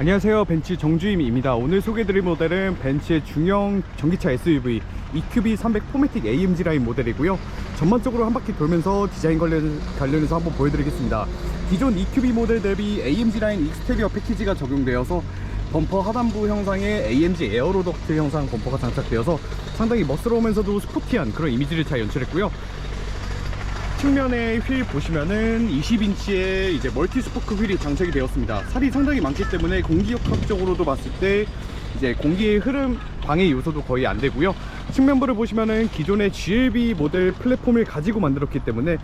안녕하세요. 벤츠 정주임입니다. 오늘 소개해드릴 모델은 벤츠의 중형 전기차 SUV EQB 300 포매틱 AMG 라인 모델이고요. 전반적으로 한 바퀴 돌면서 디자인 관련, 관련해서 한번 보여드리겠습니다. 기존 EQB 모델 대비 AMG 라인 익스테리어 패키지가 적용되어서 범퍼 하단부 형상에 AMG 에어로덕트 형상 범퍼가 장착되어서 상당히 멋스러우면서도 스포티한 그런 이미지를 잘 연출했고요 측면에 휠 보시면은 20인치의 이제 멀티 스포크 휠이 장착이 되었습니다. 살이 상당히 많기 때문에 공기 역학적으로도 봤을 때 이제 공기의 흐름 방해 요소도 거의 안 되고요. 측면부를 보시면은 기존의 GLB 모델 플랫폼을 가지고 만들었기 때문에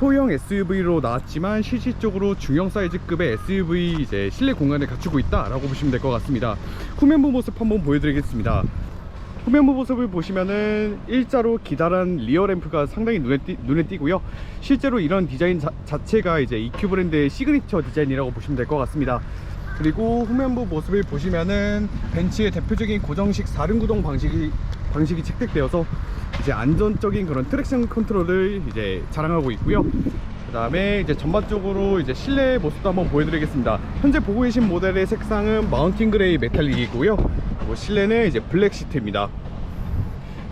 소형 SUV로 나왔지만 실질적으로 중형 사이즈급의 SUV 이제 실내 공간을 갖추고 있다라고 보시면 될 것 같습니다. 후면부 모습 한번 보여드리겠습니다. 후면부 모습을 보시면은 일자로 기다란 리어 램프가 상당히 눈에, 띄, 눈에 띄고요. 실제로 이런 디자인 자, 자체가 이제 EQ 브랜드의 시그니처 디자인이라고 보시면 될 것 같습니다. 그리고 후면부 모습을 보시면은 벤츠의 대표적인 고정식 4륜 구동 방식이 방식이 채택되어서 이제 안전적인 그런 트랙션 컨트롤을 이제 자랑하고 있고요. 그 다음에 이제 전반적으로 이제 실내 모습도 한번 보여드리겠습니다. 현재 보고 계신 모델의 색상은 마운틴 그레이 메탈릭이고요 그리고 실내는 이제 블랙 시트입니다.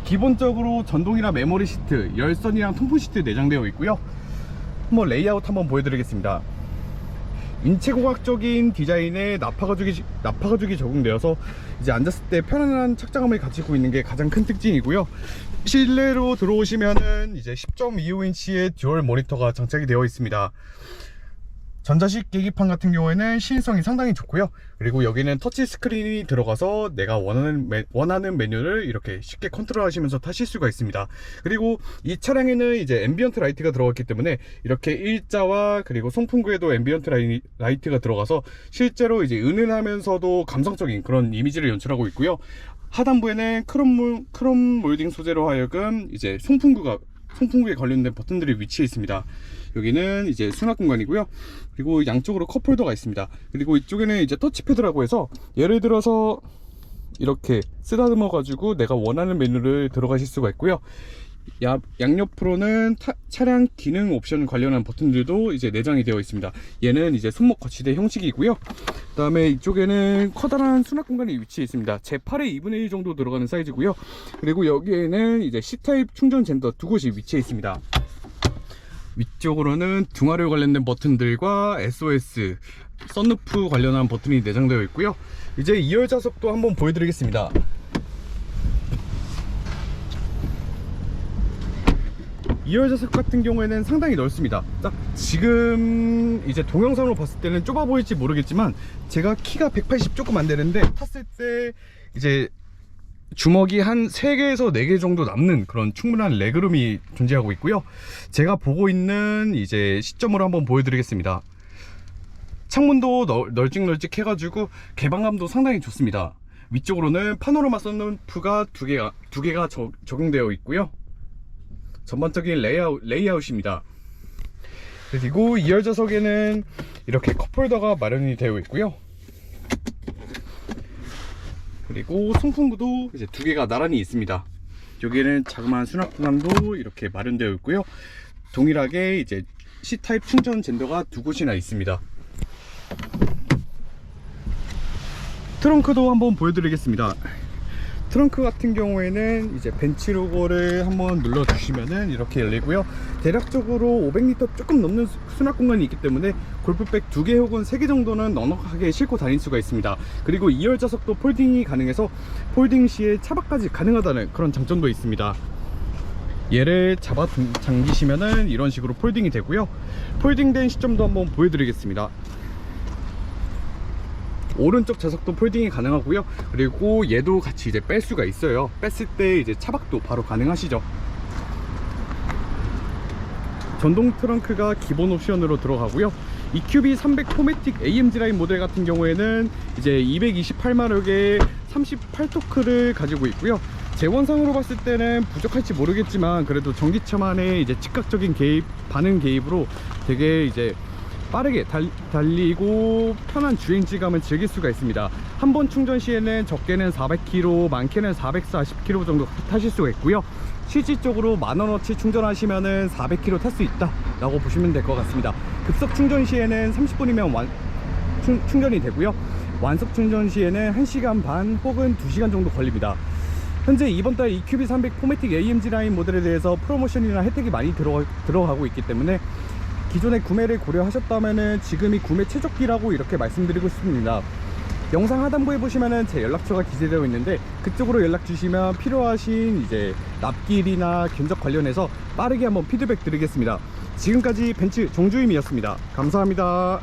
기본적으로 전동이랑 메모리 시트, 열선이랑 통풍 시트 내장되어 있고요. 한번 레이아웃 한번 보여드리겠습니다. 인체공학적인 디자인에 나파가죽이, 나파가죽이 적용되어서 이제 앉았을 때 편안한 착장감을 가지고 있는 게 가장 큰 특징이고요. 실내로 들어오시면은 이제 10.25인치의 듀얼 모니터가 장착이 되어 있습니다 전자식 계기판 같은 경우에는 시인성이 상당히 좋고요. 그리고 여기는 터치 스크린이 들어가서 내가 원하는, 메, 원하는 메뉴를 이렇게 쉽게 컨트롤 하시면서 타실 수가 있습니다. 그리고 이 차량에는 이제 앰비언트 라이트가 들어갔기 때문에 이렇게 일자와 그리고 송풍구에도 앰비언트 라이, 라이트가 들어가서 실제로 이제 은은하면서도 감성적인 그런 이미지를 연출하고 있고요. 하단부에는 크롬, 크롬 몰딩 소재로 하여금 이제 송풍구가 송풍구에 관련된 버튼들이 위치해 있습니다. 여기는 이제 수납 공간이고요. 그리고 양쪽으로 컵홀더가 있습니다. 그리고 이쪽에는 이제 터치패드라고 해서 예를 들어서 이렇게 쓰다듬어 가지고 내가 원하는 메뉴를 들어가실 수가 있고요 야, 양옆으로는 타, 차량 기능 옵션 관련한 버튼들도 이제 내장이 되어 있습니다. 얘는 이제 손목 거치대 형식이고요. 그 다음에 이쪽에는 커다란 수납 공간이 위치해 있습니다. 제 8의 2분의 1 정도 들어가는 사이즈고요. 그리고 여기에는 이제 C타입 충전 젠더 두 곳이 위치해 있습니다. 위쪽으로는 둥아류 관련된 버튼들과 SOS, 썬루프 관련한 버튼이 내장되어 있고요. 이제 2열 좌석도 한번 보여드리겠습니다 2열 좌석 같은 경우에는 상당히 넓습니다. 딱 지금 이제 동영상으로 봤을 때는 좁아 보일지 모르겠지만 제가 키가 180 조금 안 되는데 탔을 때 이제 주먹이 한 3개에서 4개 정도 남는 그런 충분한 레그룸이 존재하고 있고요. 제가 보고 있는 이제 시점으로 한번 보여드리겠습니다. 창문도 널, 널찍널찍 해가지고 개방감도 상당히 좋습니다. 위쪽으로는 파노라마 썬루프가 두 개가 두 개가 적, 적용되어 있고요 전반적인 레이아웃, 레이아웃입니다 그리고 2열 좌석에는 이렇게 컵홀더가 마련이 되어 있고요 그리고 송풍구도 이제 두 개가 나란히 있습니다. 여기에는 자그마한 수납 공간도 이렇게 마련되어 있고요. 동일하게 이제 C타입 충전 젠더가 두 곳이나 있습니다. 트렁크도 한번 보여드리겠습니다. 트렁크 같은 경우에는 이제 벤츠 로고를 한번 눌러 주시면은 이렇게 열리고요. 대략적으로 500리터 조금 넘는 수- 수납 공간이 있기 때문에 골프백 두 개 혹은 세 개 정도는 넉넉하게 싣고 다닐 수가 있습니다. 그리고 2열 좌석도 폴딩이 가능해서 폴딩 시에 차박까지 가능하다는 그런 장점도 있습니다. 얘를 잡아 당- 당기시면은 이런 식으로 폴딩이 되고요. 폴딩된 시점도 한번 보여드리겠습니다 오른쪽 좌석도 폴딩이 가능하고요. 그리고 얘도 같이 이제 뺄 수가 있어요. 뺐을 때 이제 차박도 바로 가능하시죠. 전동 트렁크가 기본 옵션으로 들어가고요. EQB 300 포매틱 AMG 라인 모델 같은 경우에는 이제 228마력의 38토크를 가지고 있고요. 재원상으로 봤을 때는 부족할지 모르겠지만 그래도 전기차만의 이제 즉각적인 개입 반응 개입으로 되게 이제 빠르게 달, 달리고 편한 주행질감을 즐길 수가 있습니다. 한 번 충전 시에는 적게는 400km 많게는 440km 정도 타실 수가 있고요. 실질적으로 만원어치 충전하시면 은 400km 탈 수 있다 라고 보시면 될 것 같습니다. 급속 충전 시에는 30분이면 완, 충, 충전이 되고요. 완속 충전 시에는 1시간 반 혹은 2시간 정도 걸립니다. 현재 이번 달 EQB300 포매틱 AMG 라인 모델에 대해서 프로모션이나 혜택이 많이 들어, 들어가고 있기 때문에 기존에 구매를 고려하셨다면 지금이 구매 최적기라고 이렇게 말씀드리고 싶습니다. 영상 하단부에 보시면은 제 연락처가 기재되어 있는데 그쪽으로 연락 주시면 필요하신 이제 납길이나 견적 관련해서 빠르게 한번 피드백 드리겠습니다. 지금까지 벤츠 정주임이었습니다. 감사합니다.